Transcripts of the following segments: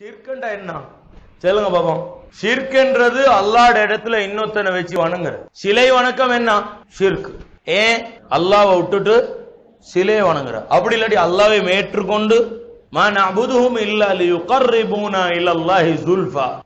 ஷிர்க்குண்டா என்ன? சொல்லுங்க பாப்போம். ஷிர்க்ன்றது அல்லாட இடத்துல இன்னொத்தனை வச்சு வணங்குற. சிலை வணக்கம் என்ன? ஷிர்க் ஏன்? அல்லாவை விட்டுட்டு சிலையை வணங்குற. அப்படி இல்லாட்டி அல்லாவை மேற்றுக்கொண்டு மா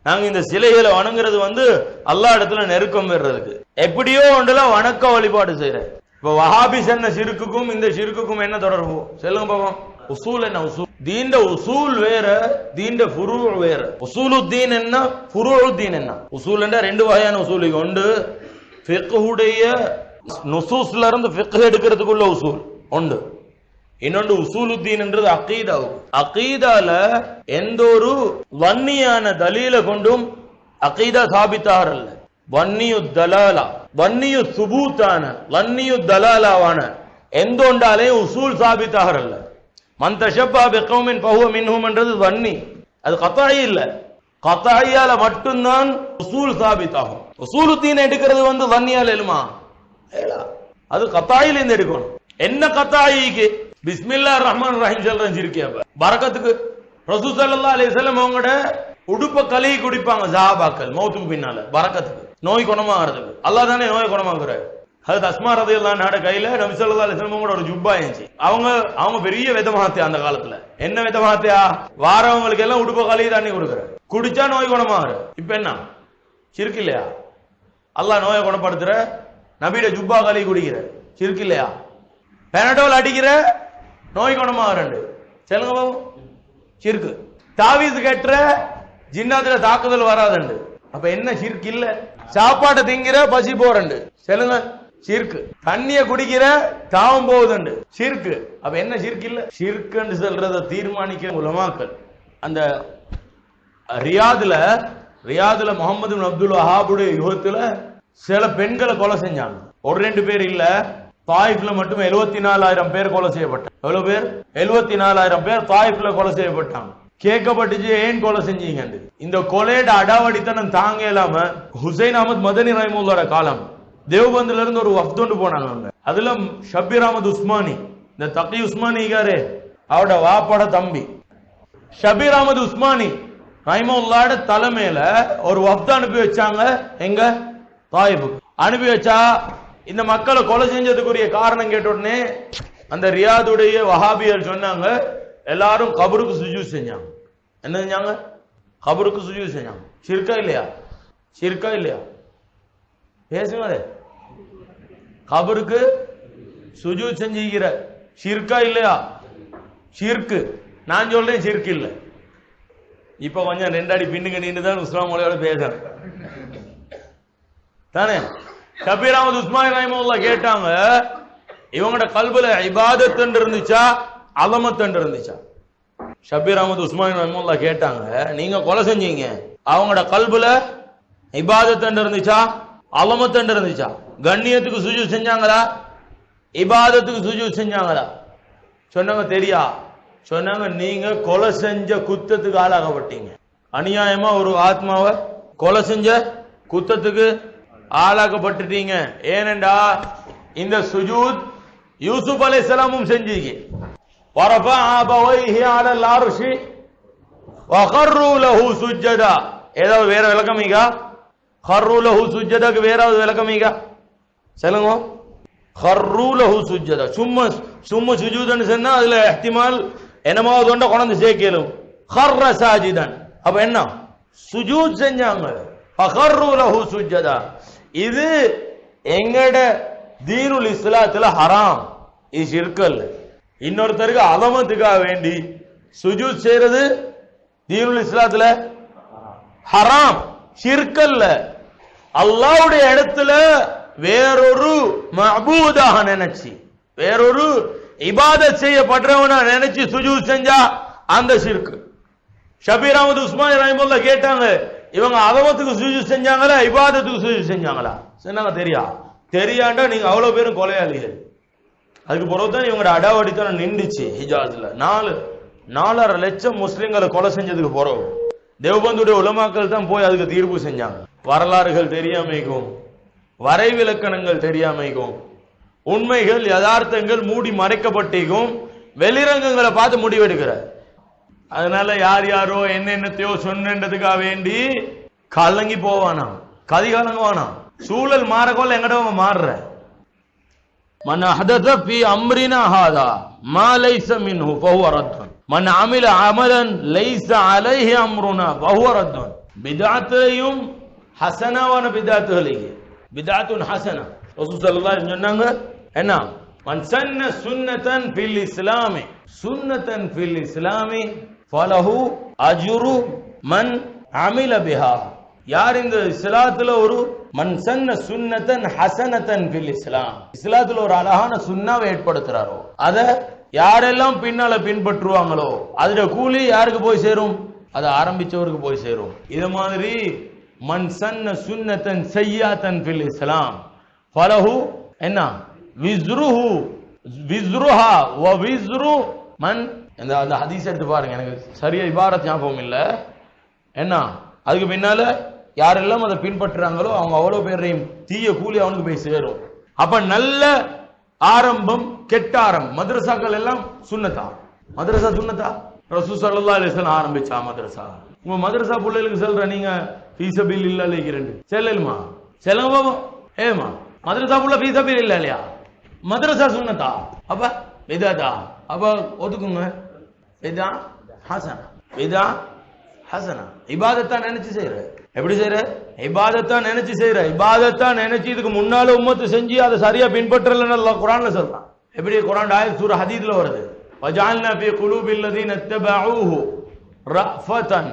நாங்க இந்த சிலைகளை வணங்குறது வந்து அல்லா இடத்துல நெருக்கம் வர்றதுக்கு எப்படியோ ஒன்றுல வணக்க வழிபாடு செய்யற இப்ப வஹாபி சொன்ன சிறுக்குக்கும் இந்த சிறுக்குக்கும் என்ன தொடர்பு? சொல்லுங்க பாப்போம். உசூல் என்ன உசூல்? தீண்ட உசூல் வேற தீண்ட ஃபுரு வேற. உசூலு தீன் என்ன? ஃபுரு தீன் என்ன? உசூல் என்ற ரெண்டு வகையான உசூல். உண்டு ஃபிக்ஹுடைய நுசூஸ்ல இருந்து ஃபிக்ஹ் எடுக்கிறதுக்குள்ள உசூல். உண்டு. இன்னொன்று உசூலுத்தீன்ன்றது அகீதாவும் அகீதால எந்த ஒரு வன்னியான தலீல கொண்டும் அகீதா சாபித்தாரல்ல. வன்னியு தலாலா வன்னியு சுபூத்தான வன்னியு தலாலாவான எந்த உசூல் சாபித்தாரல்ல. மன் தஷப்பா பிகௌமின் மின்ஹும் என்றது வன்னி. அது கத்தாயி இல்ல. கத்தாயியால மட்டும்தான் உசூல் சாபித்தாகும். உசூலுத்தீன் எடுக்கிறது வந்து வன்னியால எழுமா? அது கத்தாயில இருந்து எடுக்கணும். என்ன கத்தாயிக்கு? பிஸ்மில்லா ரஹ்மான் ரஹீம் சொல்றேன் சிரிக்கியா பரக்கத்துக்கு ரசூ ஸல்லல்லாஹு அலைஹி அவங்களோட உடுப்ப கழுவி குடிப்பாங்க ஜாபாக்கள் மௌத்துக்கு பின்னால. பரக்கத்துக்கு நோய் குணமாகிறதுக்கு. அல்லாஹ் தானே நோய் குணமாக்குறாரு. அது அஸ்மா ரதியல்லாஹு நாட கையில நபிசல்லா அலிஸ்லமோட ஒரு ஜுப்பா இருந்துச்சு. அவங்க அவங்க பெரிய விதமாத்தியா அந்த காலத்துல. என்ன விதமாத்தியா வாரவங்களுக்கு எல்லாம் உடுப்ப கழுவி தண்ணி கொடுக்குற குடிச்சா நோய் குணமாகுற இப்ப என்ன? சிரிக்கு இல்லையா? அல்லாஹ் நோயை குணப்படுத்துற நபியிட ஜுப்பா கழுவி குடிக்கிற சிரிக்கு இல்லையா? பெனடோல் அடிக்கிற நோய் குணமாகறண்டு சொல்லுங்க பாபு. சிறுக்கு. தாவீஸ் கட்டுற ஜின்னாத்துல தாக்குதல் வராதுண்டு. அப்ப என்ன சிறுக்கு இல்ல? சாப்பாட்டை திங்கிற பசி போறண்டு. சொல்லுங்க. சிறுக்கு. தண்ணிய குடிக்கிற தாவம் போகுதுண்டு. சிறுக்கு. அப்ப என்ன சிறுக்கு இல்ல? சிறுக்குன்னு சொல்றத தீர்மானிக்க உலமாக்கள். அந்த ரியாதுல ரியாதுல முகமது அப்துல் வஹாபுடைய யுகத்துல சில பெண்களை கொலை செஞ்சாங்க. ஒரு ரெண்டு பேர் இல்ல. தாயிஃப்ல மட்டும் எழுபத்தி நாலாயிரம் பேர் கொலை செய்யப்பட்டாங்க. எவ்வளவு பேர்? எழுபத்தி நாலாயிரம் பேர் தாயிஃப்ல கொலை செய்யப்பட்டாங்க. கேட்கப்பட்டுச்சு ஏன் கொலை செஞ்சீங்க இந்த கொலையோட அடாவடித்தனம் தாங்க இல்லாம ஹுசைன் அகமது மதனி ரஹிமுல்லோட காலம் தேவபந்துல இருந்து ஒரு வஃப்தொண்டு போனாங்க அவங்க. அதுல ஷபீர் அகமது உஸ்மானி. இந்த தக்கி உஸ்மானி காரு அவரோட வாப்பட தம்பி. ஷபீர் அகமது உஸ்மானி ரஹிமுல்லாட தலைமையில ஒரு வஃப்த் அனுப்பி வச்சாங்க எங்க? தாயிபுக்கு. அனுப்பி வச்சா இந்த மக்களை கொலை செஞ்சதுக்குரிய காரணம் கேட்ட உடனே அந்த ரியாதுடைய வஹாபியர் சொன்னாங்க எல்லாரும் கபருக்கு சுஜூ செஞ்சாங்க. என்ன செஞ்சாங்க? கபருக்கு சுஜூ செஞ்சாங்க. சிற்கா இல்லையா? சிற்கா இல்லையா? பேசுங்களே கபருக்கு சுஜு செஞ்சுக்கிற. ஷிர்கா இல்லையா? ஷிர்க்கு. நான் சொல்றேன் ஷிர்க் இல்ல. இப்ப கொஞ்சம் ரெண்டாடி பின்னுக்கு நின்று தான் உஸ்லாம் மொழியோட பேசுறேன். தானே? ஷபீர் அஹமது உஸ்மான் ரஹிமுல்லா கேட்டாங்க இவங்கட கல்புல இபாதத்துன்னு இருந்துச்சா? அலமத்துன்னு இருந்துச்சா? ஷபீர் அஹமது உஸ்மான் ரஹிமுல்லா கேட்டாங்க நீங்க கொலை செஞ்சீங்க. அவங்களோட கல்புல இபாதத்துன்னு இருந்துச்சா? அவமத்தண்டு இருந்துச்சா கண்ணியத்துக்கு சுஜு செஞ்சாங்களா? இபாதத்துக்கு சுஜு செஞ்சாங்களா? சொன்னாங்க தெரியா? சொன்னாங்க நீங்க கொலை செஞ்ச குத்தத்துக்கு ஆளாகப்பட்டீங்க. அநியாயமா ஒரு ஆத்மாவை கொலை செஞ்ச குத்தத்துக்கு ஆளாக்கப்பட்டுட்டீங்க. ஏனண்டா இந்த சுஜூத் யூசுப் அலைஹிஸ்ஸலாமும் செஞ்சீங்க வரஃபா அபவைஹி அலல் அர்ஷி வகர்ரு லஹு சுஜ்ஜதா. ஏதாவது வேற விளக்கமீகா ஹர்ரூலஹு சுஜதாக்கு சுஜ்ஜதாக்கு வேறாவது விளக்கமீகா சொல்லுங்க. ஹர்ரூலஹு சுஜதா சுஜ்ஜதா. சும்மா சும்மா சுஜூதன்னு சொன்னா அதுல எஹ்திமால் என்னமாவது ஒன்றை கொண்டு சேர்க்கலும். ஹர்ர சாஜிதன். அப்ப என்ன? சுஜூத் செஞ்சாங்க. ஹர்ரூலஹு சுஜதா சுஜ்ஜதா. இது எங்கட தீனுல் இஸ்லாத்துல ஹராம். இது சிற்கல் இன்னொருத்தருக்கு அதமத்துக்காக வேண்டி சுஜூத் செய்யறது தீனுல் இஸ்லாத்துல ஹராம். சிற்கல்ல அல்லாவுடைய இடத்துல வேறொரு மபூதாக நினைச்சு வேறொரு இபாதத் செய்யப்படுறவனா நினைச்சு சுஜூத் செஞ்சா அந்த சிற்கு ஷபீர் அஹமது உஸ்மான் ரஹிமுல்லா கேட்டாங்க இவங்க அதமத்துக்கு சுஜு செஞ்சாங்களா இபாதத்துக்கு சுஜு செஞ்சாங்களா? சொன்னாங்க தெரியா. தெரியாண்டா நீங்க அவ்வளவு பேரும் கொலையாளிகள். அதுக்கு பிறகுதான் இவங்களோட அடாவடித்தனம் நின்றுச்சு ஹிஜாஸ்ல நாலு நாலரை லட்சம் முஸ்லிம்களை கொலை செஞ்சதுக்கு பிறகு தேவபந்துடைய உலமாக்கள் தான் போய் அதுக்கு தீர்ப்பு செஞ்சாங்க. வரலாறுகள் தெரியாமைக்கும் வரைவிலக்கணங்கள் தெரியாமைக்கும் உண்மைகள் யதார்த்தங்கள் மூடி மறைக்கப்பட்டிருக்கும் வெளிரங்கங்களை பார்த்து முடிவெடுக்கிற அதனால யார் யாரோ என்னென்னத்தையோ சொன்னதுக்காக வேண்டி கலங்கி போவானா கதி கலங்குவானா சூழல் மாறக்கோல எங்கட மாறுற. மன் ஹதத பி அம்ரினா ஹாதா மா மின் மின்ஹு ஃபஹுவ ரத்தன். மன் அமில அமலன் லைஸ அலைஹி அம்ருனா ஃபஹுவ ரத்தன். பிதாத்தையும் ஹசனாவான பிதாத்துகளே பிதாத்துன் ஹசனா ரசூல் சல்லல்லாஹு அலைஹி சொன்னாங்க என்ன மன் சன்ன சுன்னதன் ஃபில் இஸ்லாமி சுன்னதன் ஃபில் இஸ்லாமி ஃபலஹு அஜ்ரு மன் அமில பிஹா யார் இந்த இஸ்லாத்துல ஒரு மன் சன்ன சுன்னதன் ஹசனதன் ஃபில் இஸ்லாம் இஸ்லாத்துல ஒரு அழகான சுன்னாவை ஏற்படுத்துறாரோ? அத யாரெல்லாம் பின்னால பின்பற்றுவாங்களோ? அதோட கூலி யாருக்கு போய் சேரும்? அதை ஆரம்பிச்சவருக்கு போய் சேரும். இது மாதிரி மன் சன்ன சுன்னத்தன் செய்யாத்தன் ஃபில் இஸ்லாம். ஃபலஹு என்ன? விஸ்ருஹு. விஸ்ருஹா வ விஸ்ரு மன் இந்த அந்த ஹதீஸ் எடுத்து பாருங்க எனக்கு சரியா இபாரத் ஞாபகம் இல்லை. என்ன? அதுக்கு பின்னால யாரெல்லாம் அதை பின்பற்றுறாங்களோ அவங்க அவ்வளோ பேரையும் தீய கூலி அவனுக்கு போய் சேரும். அப்ப நல்ல ஆரம்பம் கெட்ட ஆரம்பம். மதரசாக்கள் எல்லாம் சுண்ணத்தா மதரசா சுண்ணத்தா ரசூ சல்லா அலிஸ்லாம் ஆரம்பிச்சா மதரசா. உங்க மதரசா பிள்ளைகளுக்கு சொல்ற நீங்க ఫీసబిల్ ఇల్లా లేకి செல்லலுமா? చెల్లెలుమా చెల్లం బాబు ఏమా மதரசாக்குள்ள ஃபீஸ் அப்பீல் இல்லை இல்லையா? மதரசா சுண்ணத்தா? அப்ப விதாதா அப்ப ஒதுக்குங்க. விதா ஹசன். விதா ஹசனா. இபாதத்தா நினைச்சு செய்யற எப்படி செய்யற இபாதத்தா நினைச்சு செய்யற இபாதத்தா நினைச்சு இதுக்கு முன்னால உம்மத்து செஞ்சு அதை சரியா பின்பற்றலன்னு குரான்ல சொல்றான். எப்படி? குரான் ஆயத் சூர் ஹதீத்ல வருது. வஜால்னா ஃபி குலூபில்லதீன இத்தபஊஹு ரஃபதன்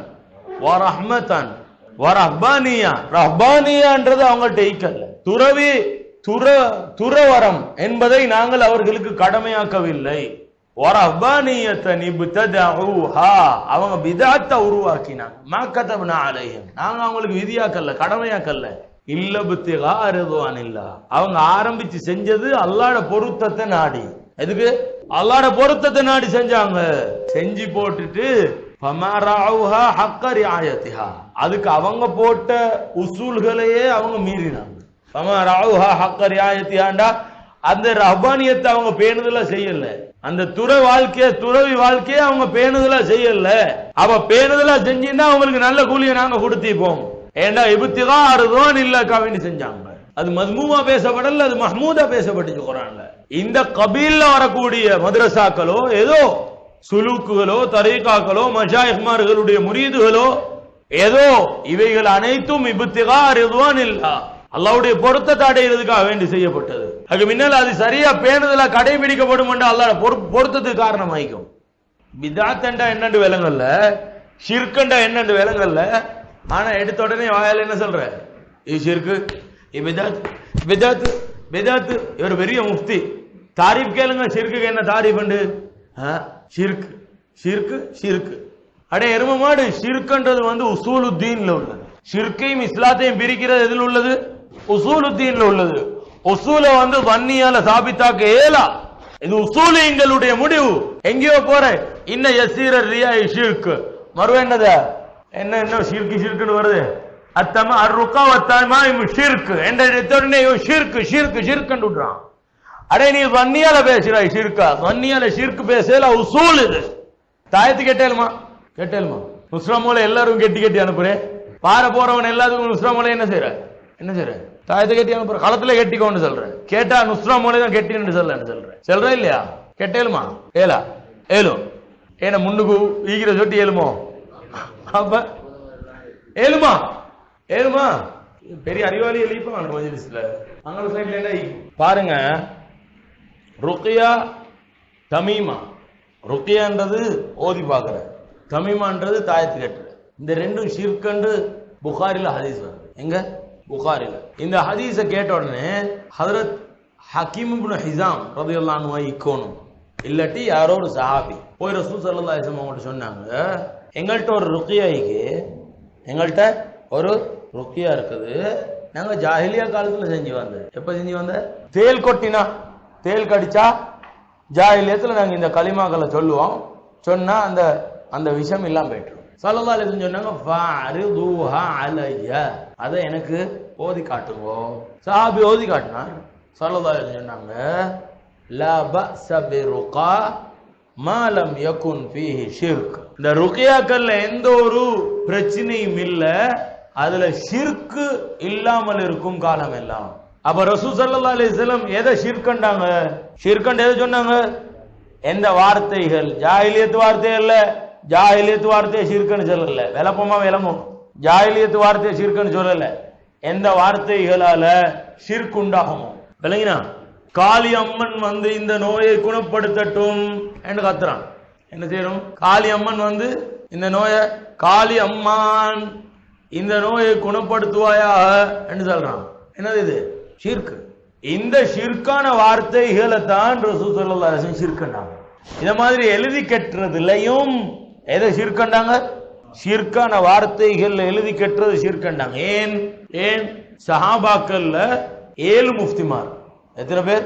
வரஹ்மதன் வரஹ்பானியா. ரஹ்பானியான்றது அவங்கள்ட்ட ஈக்கல்ல துறவி துற துறவரம் என்பதை நாங்கள் அவர்களுக்கு கடமையாக்கவில்லை. அவங்க விதாத்தை உருவாக்கினாங்க. மா கதப்னா நாங்க அவங்களுக்கு விதியாக்கல்ல கடமையாக்கல்ல. இல்ல புத்திகா அருதுவான் இல்ல அவங்க ஆரம்பிச்சு செஞ்சது அல்லாட பொருத்தத்தை நாடி. எதுக்கு? அல்லாட பொருத்தத்தை நாடி செஞ்சாங்க. செஞ்சு போட்டுட்டு அதுக்கு அவங்க போட்ட உசூல்களையே அவங்க மீறினாங்க. அந்த ரஹ்பானியத்தை அவங்க பேணுதல செய்யல. அந்த துறை வாழ்க்கைய துறவி வாழ்க்கையை அவங்க பேணுதலா செய்யல. அவ பேணுதலா செஞ்சிருந்தா அவங்களுக்கு நல்ல கூலியை நாங்க கொடுத்திப்போம். ஏண்டா இபுத்திகா அறுதோன் இல்ல கவின்னு செஞ்சாங்க. அது மத்மூமா பேசப்படல அது மஹமூதா பேசப்பட்டுச்சு குரான்ல. இந்த கபீல்ல வரக்கூடிய மதுரசாக்களோ ஏதோ சுலூக்குகளோ தரீகாக்களோ மஷாயிஹ்மார்களுடைய முரீதுகளோ ஏதோ இவைகள் அனைத்தும் இபுத்திகா ரிதுவான் இல்லா அல்லாவுடைய பொருத்தத்தை அடைகிறதுக்காக வேண்டி செய்யப்பட்டது. அதுக்கு முன்னால் அது சரியா பேணுதலா கடைபிடிக்கப்படும் என்று அல்லாஹ் பொரு- பொருத்தத்துக்கு காரணமாயிக்கும். பிதாத்தண்டா என்னண்டு விலங்கல்ல ஷிர்கண்டா என்னண்டு விலங்கல்ல ஆனா எடுத்த உடனே வாயால் என்ன சொல்ற? இது ஷிர்கு இது பிதாத் பிதாத் இவர் பெரிய முஃப்தி. தாரிஃப் கேளுங்க ஷிர்க்குக்கு என்ன தாரிஃப் உண்டு? ஷிர்க் ஷிர்கு ஷிர்க் அடே எரும மாடு ஷிர்க்ன்றது வந்து உசூலுத்தீன்ல உள்ளது. ஷிர்க்கையும் இஸ்லாத்தையும் பிரிக்கிறது எதில் உள்ளது? உசூலுத்தீன்ல உள்ளது. உசூல வந்து வன்னியால சாபித்தாக்க ஏலா. இது உசூலிங்களுடைய முடிவு. எங்கேயோ போற இன்ன எசீர ரியா ஷிர்க் மறுவ என்னது? என்ன என்ன ஷிர்க்கு ஷிர்க்குன்னு வருது? அத்தம அருக்கா இவன் ஷிர்க் என்ற உடனே ஷிர்க் ஷிர்க் ஷிர்க்குன்னு விடுறான் அடே நீ வன்னியால பேசுறாய் ஷிர்கா வன்னியால ஷிர்க் பேசல உசூல் இது. தாயத்து கேட்டேலுமா? கேட்டேலுமா? நுஸ்ரா மூலை எல்லாரும் கெட்டி கெட்டி அனுப்புறேன் பார போறவன் எல்லாத்துக்கும் முஸ்லமோல என்ன செய்யற என்ன செய்யற தாயத்தை கட்டி அனுப்புற. களத்துல கெட்டிக்கோன்னு சொல்றேன் கேட்டா நுஸ்ரா மூலை தான் கெட்டின்னு சொல்லன்னு சொல்றேன் சொல்ற. இல்லையா? கெட்டேலுமா? ஏலா ஏலும் ஏன்னா முன்னுக்கு ஈகிற சொட்டி ஏழுமோ அப்ப ஏழுமா ஏழுமா பெரிய அறிவாளி எழுப்பாங்க மஜிலிஸ்ல. அங்க சைட்ல என்ன பாருங்க ருக்கியா தமீமா. ருக்கியான்றது ஓதி பார்க்குற. தமீமான்றது தாயத்து கட்டுற இந்த ரெண்டும் ஷிர்கண்டு புகாரில் ஹதீஸ் வருது. எங்க? புகாரில். இந்த ஹதீஸை கேட்ட உடனே ஹதரத் ஹக்கீம் ஹிசாம் ரலியல்லாஹு அன்ஹு இக்கோணும். இல்லாட்டி யாரோ ஒரு சஹாபி. போய் ரசூல் சல்லா அலைஹி அவங்கள்ட்ட சொன்னாங்க எங்கள்கிட்ட ஒரு ருக்கியாய்க்கு எங்கள்கிட்ட ஒரு ருக்கியா இருக்குது. நாங்கள் ஜாஹிலியா காலத்தில் செஞ்சு வந்தது. எப்போ செஞ்சு வந்த? தேல் கொட்டினா. தேல் கடிச்சா ஜாஹிலியத்துல நாங்க இந்த களிமாக்களை சொல்லுவோம். சொன்னா அந்த அந்த விஷம் இல்லாம போயிட்டுரும். சல்லல்லாஹு அலிசன் சொன்னாங்க அலைய. அதை எனக்கு ஓதி காட்டுங்க. சாபி ஓதி காட்டினா சல்லல்லாஹு அலிசன் சொன்னாங்க மாலம் யகுன் ஃபீஹி ஷிர்க். இந்த ருக்கியாக்கல்ல எந்த ஒரு பிரச்சனையும் இல்ல அதுல ஷிர்க்கு இல்லாமல் இருக்கும் காலம் எல்லாம். அப்ப ரசூ சல்லா அலிஸ்லம் எதை ஷிர்கண்டாங்க ஷிர்கண்ட் எதை சொன்னாங்க? எந்த வார்த்தைகள்? ஜாஹிலியத்து வார்த்தை இல்ல ஜாஹிலியத்து வார்த்தையை ஷிர்கன்னு சொல்லல. விளப்பமா விளம்பும். ஜாஹிலியத்து வார்த்தையை ஷிர்கன்னு சொல்லல. எந்த வார்த்தைகளால ஷிர்குண்டாகுமோ விளங்கினா காளி அம்மன் வந்து இந்த நோயை குணப்படுத்தட்டும் என்று கத்துறான். என்ன செய்யணும்? காளி அம்மன் வந்து இந்த நோயை காளி அம்மான் இந்த நோயை குணப்படுத்துவாயா என்று சொல்றான். என்னது இது? ஷிர்க். இந்த ஷிர்கான வார்த்தைகளை தான் ரசூ சொல்லா அலைஹி ஷிர்கண்டாங்க இந்த மாதிரி எழுதி கட்டுறதுலையும் எதை ஷிர்கண்டாங்க ஷிர்கான வார்த்தைகள் எழுதி கட்டுறது ஷிர்கண்டாங்க ஏன்? ஏன்? சஹாபாக்கள்ல ஏழு முஃப்திமார். எத்தனை பேர்?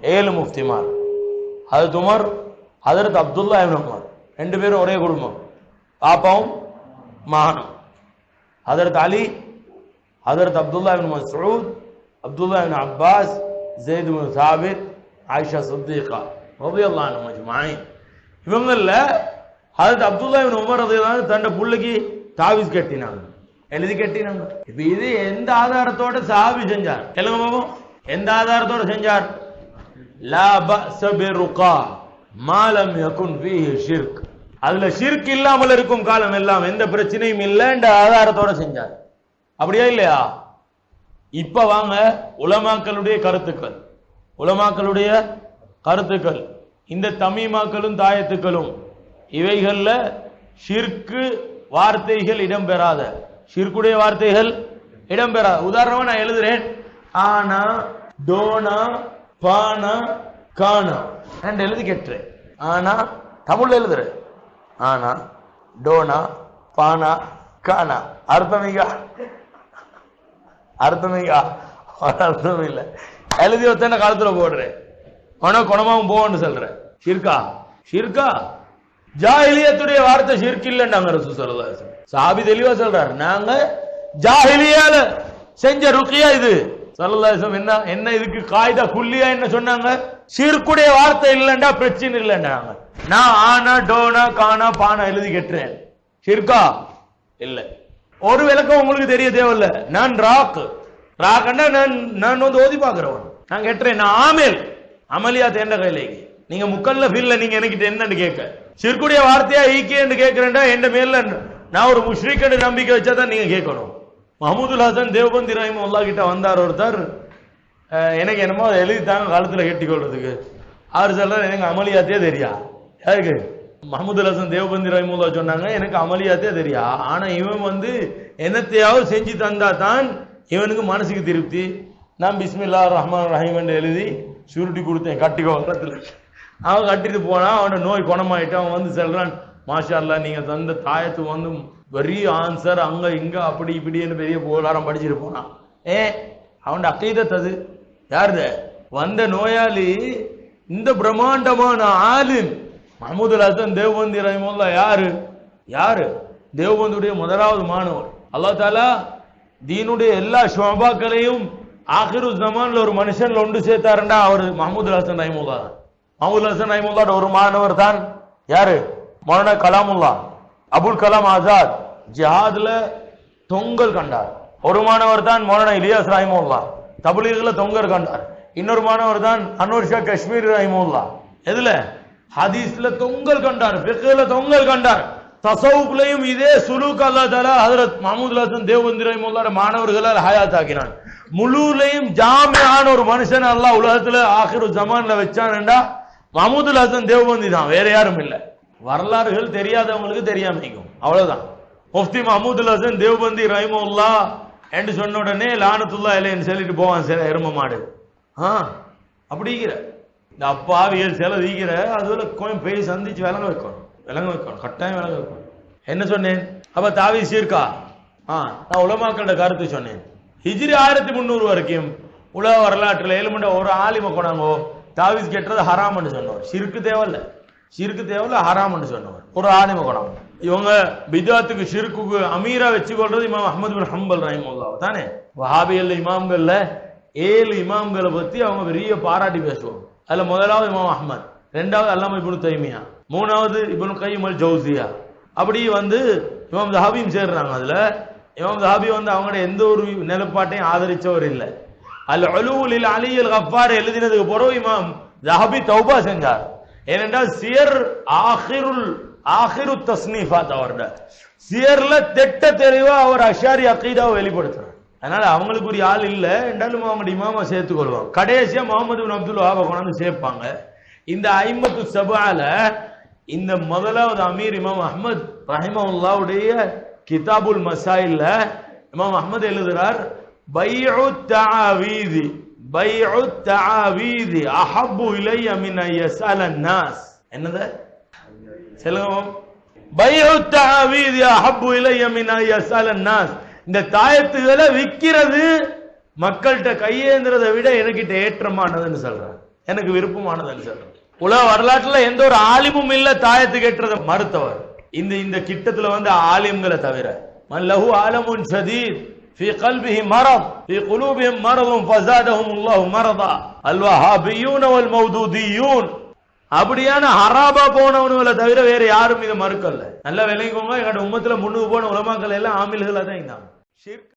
ஏழு முஃப்திமார். ஹதரத் உமர் ஹதரத் அப்துல்லா இப்னு உமர். ரெண்டு பேரும் ஒரே குடும்பம். பாப்பாவும் மகனும். ஹதரத் அலி ஹதரத் அப்துல்லா இப்னு அப்துல்லா இப்னு அப்பாஸ் ஜெயித் இப்னு ஆயிஷா சித்திகா ரலியல்லாஹு அன்ஹும் அஜ்மஈன் இவங்கள ஹதரத் அப்துல்லா இப்னு உமர் ரலியல்லாஹு அன்ஹு பிள்ளைக்கு புள்ளைக்கு தாவீஸ் கட்டினாங்க. எழுதி கட்டினாங்க? இப்ப இது எந்த ஆதாரத்தோட சாபி செஞ்சார்? கேளுங்க பாப்போம் எந்த ஆதாரத்தோட செஞ்சார்? லா பஅஸ பிருகா மாலம் யகுன் ஃபீஹி ஷிர்க். அதுல ஷிர்க் இல்லாமல் இருக்கும் காலம் எல்லாம் எந்த பிரச்சனையும் இல்லைன்ற ஆதாரத்தோட செஞ்சார். அப்படியா இல்லையா? இப்ப வாங்க உலமாக்களுடைய கருத்துக்கள். உலமாக்களுடைய கருத்துக்கள். இந்த தமீமாக்களும் தாயத்துக்களும் இவைகள்ல ஷிர்கு வார்த்தைகள் இடம்பெறாத. ஷிர்குடைய வார்த்தைகள் இடம்பெறாத. உதாரணமா நான் எழுதுறேன். ஆனா டோனா பானா கானா. என்று எழுதி கேட்டுறேன். ஆனா தமிழ்ல எழுதுறேன். ஆனா டோனா பானா கானா. அர்த்தமிகா அர்த்தமிகா அர்த்தம் இல்லை. எழுதி வச்சன காலத்துல போடுறேன் உன குணமாவும் போன்னு சொல்றேன் ஷிர்கா. ஷிர்கா? ஜாஹிலியத்துடைய வார்த்தை ஷிர்க் இல்லைன்னாங்க அங்கே ஸல்லல்லாஹு சாபி தெளிவா சொல்றாரு. நாங்க ஜாஹிலியால செஞ்ச ருக்கியா இது? ஸல்லல்லாஹு என்ன என்ன இதுக்கு காய்தா குல்லியா என்ன சொன்னாங்க? சிறுக்குடைய வார்த்தை இல்லைண்டா பிரச்சனை இல்லைன்னாங்க நான் ஆனா டோனா கானா பானா எழுதி கட்டுறேன். ஷிர்கா? இல்லை. ஒரு விளக்கம் உங்களுக்கு தெரிய தேவையில்ல. நான் ராக். ராக்கன்னா நான் நான் வந்து ஓதி பாக்குறவன் நான் கேட்டுறேன் நான் ஆமேல். அமலியா தேண்ட கையில நீங்க முக்கல்ல ஃபீல்ல நீங்க எனக்கு என்னன்னு கேட்க. சிற்குடைய வார்த்தையா ஈக்கேன்னு கேட்கிறேன்டா என் மேல நான் ஒரு முஷ்ரிக்கடு நம்பிக்கை வச்சாதான் நீங்க கேட்கணும். மஹமூதுல் ஹசன் தேவபந்தி ரஹிம் அல்லா கிட்ட வந்தார் ஒருத்தர். எனக்கு என்னமோ அதை எழுதித்தாங்க காலத்துல கட்டிக்கொள்றதுக்கு. அவர் சொல்றாரு எனக்கு அமளியாத்தே தெரியா? யாருக்கு? மஹமது ஹசன் தேவபந்தி ரஹிமுல்லா சொன்னாங்க எனக்கு அமலியாத்தே தெரியா. ஆனா இவன் வந்து என்னத்தையாவது செஞ்சு தந்தா தான் இவனுக்கு மனசுக்கு திருப்தி. நான் பிஸ்மில்லா ரஹ்மான் ரஹீம் எழுதி சுருட்டி கொடுத்தேன் கட்டிக்கோ. வரத்துல அவன் கட்டிட்டு போனா அவனோட நோய் குணமாயிட்டு அவன் வந்து செல்றான் மாஷா நீங்கள் நீங்க தந்த தாயத்து வந்து பெரிய ஆன்சர் அங்க இங்க அப்படி இப்படின்னு பெரிய போலாரம் படிச்சுட்டு போனான். ஏ அவன் அக்கீதத் அது. யாருது? வந்த நோயாளி இந்த பிரம்மாண்டமான ஆளு மஹமூதுல் ஹசன் தேவ்பந்தி ரஹிமுல்லா யாரு? யாரு? தேவ்பந்துடைய முதலாவது மாணவர். அல்லாஹ் தாலா தீனுடைய எல்லா ஷோபாக்களையும் ஆகிரு ஜமான்ல ஒரு மனுஷன்ல ஒன்று சேர்த்தாருண்டா அவர் மஹமூதுல் ஹசன் ரஹிமுல்லா தான் மஹமூதுல் ஹசன் ரஹிமுல்லாட ஒரு மாணவர் தான். யாரு? மௌலானா கலாமுல்லா. அபுல் கலாம் ஆசாத். ஜிஹாத்ல தொங்கல் கண்டார். ஒரு மாணவர் தான் மௌலானா இலியாஸ் ரஹிமுல்லா தபுலீகில் தொங்கல் கண்டார். இன்னொரு மாணவர் தான் அன்வர் ஷா காஷ்மீர் ரஹிமுல்லா எதுல? ஹதீஸ்ல தொங்கல் கண்டார் ஃபிக்ஹ்ல தொங்கல் கண்டார். தசவுக்குலையும் இதே சுலூக் அல்லா தாலா ஹஜரத் மஹமூத் ஹசன் தேவபந்தி ரஹிமுல்லாட மாணவர்களால் ஹயாத் ஆக்கினான். முழுலையும் ஜாமியான ஒரு மனுஷன் அல்லாஹ் உலகத்துல ஆகிரு ஜமான்ல வச்சான்டா மஹமூதுல் ஹசன் தேவபந்தி தான் வேற யாரும் இல்லை. வரலாறுகள் தெரியாதவங்களுக்கு தெரியாம இருக்கும் அவ்வளவுதான். முஃப்தி மஹமூதுல் ஹசன் தேவபந்தி ரஹிமுல்லா என்று சொன்ன உடனே லானத்துல்லா இல்லைன்னு சொல்லிட்டு போவான் சில எரும மாடு. ஆ அப்படிங்கிற. இந்த அப்பாவியல் சில வீக்கிற அதுல கோயம் போய் சந்திச்சு விளங்க வைக்கணும். விளங்க வைக்கணும். கட்டாயம் விளங்க வைக்கணும். என்ன சொன்னேன்? அப்ப தாவி சீர்கா? ஆ நான் உலமாக்களோட கருத்து சொன்னேன். ஹிஜ்ரி ஆயிரத்தி முந்நூறு வரைக்கும் உலக வரலாற்றுல ஏழுமண்ட ஒரு ஆலிம கொண்டாங்கோ தாவிஸ் கெட்டது ஹராம்னு சொன்னவர். சிறுக்கு தேவையில்ல. சிறுக்கு தேவையில்ல ஹராம்னு சொன்னவர். ஒரு ஆலிம கொண்டாங்க இவங்க பிதாத்துக்கு ஷிர்குக்கு அமீரா வச்சு கொள்றது இமாம் அஹமது பின் ஹம்பல் ரஹிமுல்லா தானே? வஹாபியல்ல இமாம்கள்ல ஏழு இமாம்களை பத்தி அவங்க பெரிய பாராட்டி பேசுவாங்க. அதுல முதலாவது இமாம் அஹ்மத் ரெண்டாவது அல்லாம இபுனு தைமியா மூணாவது இபுனு கையும் அல் ஜவுசியா அப்படி வந்து இமாம் தஹாபியும் சேர்றாங்க அதுல. இமாம் தஹாபி வந்து அவங்களுடைய எந்த ஒரு நிலப்பாட்டையும் ஆதரிச்சவர் இல்லை. அல் அலுவலில் அலியல் கஃபார் எழுதினதுக்கு பிறகு இமாம் தஹாபி தௌபா செஞ்சார். ஏனென்றால் சியர் ஆஹிருல் ஆஹிரு தஸ்னீஃபாத் அவர்கிட்ட சியர்ல திட்ட தெளிவா அவர் அஷாரி அக்கீதாவை வெளிப்படுத்துறார் அதனால அவங்களுக்கு ஒரு ஆள் இல்ல. என்றாலும் அவங்களுடைய இமாமா சேர்த்துக் கொள்வாங்க கடைசியா முகமது பின் அப்துல் வாபா கொண்டாந்து சேர்ப்பாங்க. இந்த ஐம்பத்து சபால இந்த முதலாவது அமீர் இமாம் அஹமத் ரஹிமவுல்லாவுடைய கிதாபுல் மசாயில்ல இமாம் அஹமது எழுதுறார் பைஉ தஆவீதி பைஉ தஆவீதி அஹபு இலை மின் யஸ்அல நாஸ் என்னது? சொல்லுங்க பைஉ தஆவீதி அஹப்பு இலை மின் யஸ்அல நாஸ் இந்த தாயத்துகளை விக்கிறது மக்கள்கிட்ட கையேந்திரதை விட எனக்கிட்ட ஏற்றமானதுன்னு சொல்றான் எனக்கு விருப்பமானதுன்னு சொல்றான் உலக வரலாற்றுல எந்த ஒரு ஆலிமும் இல்ல தாயத்து கேட்டதை மறுத்தவர் இந்த இந்த கிட்டத்துல வந்து ஆலிம்களை தவிர மன் லஹு ஆலமுன் ஷதீத் في قلبه مرض في قلوبهم مرض فزادهم الله مرضا الوهابيون والمودوديون அப்படியான ஹராபா போனவனுங்களை தவிர வேற யாரும் இதை மறுக்கல நல்லா விளங்கிக்கோங்க எங்களோட உம்மத்துல முன்னுக்கு போன உலமாக்கள் எல்லாம் ஆமில்களா தான் இருந்தாங்க ஷிர்க்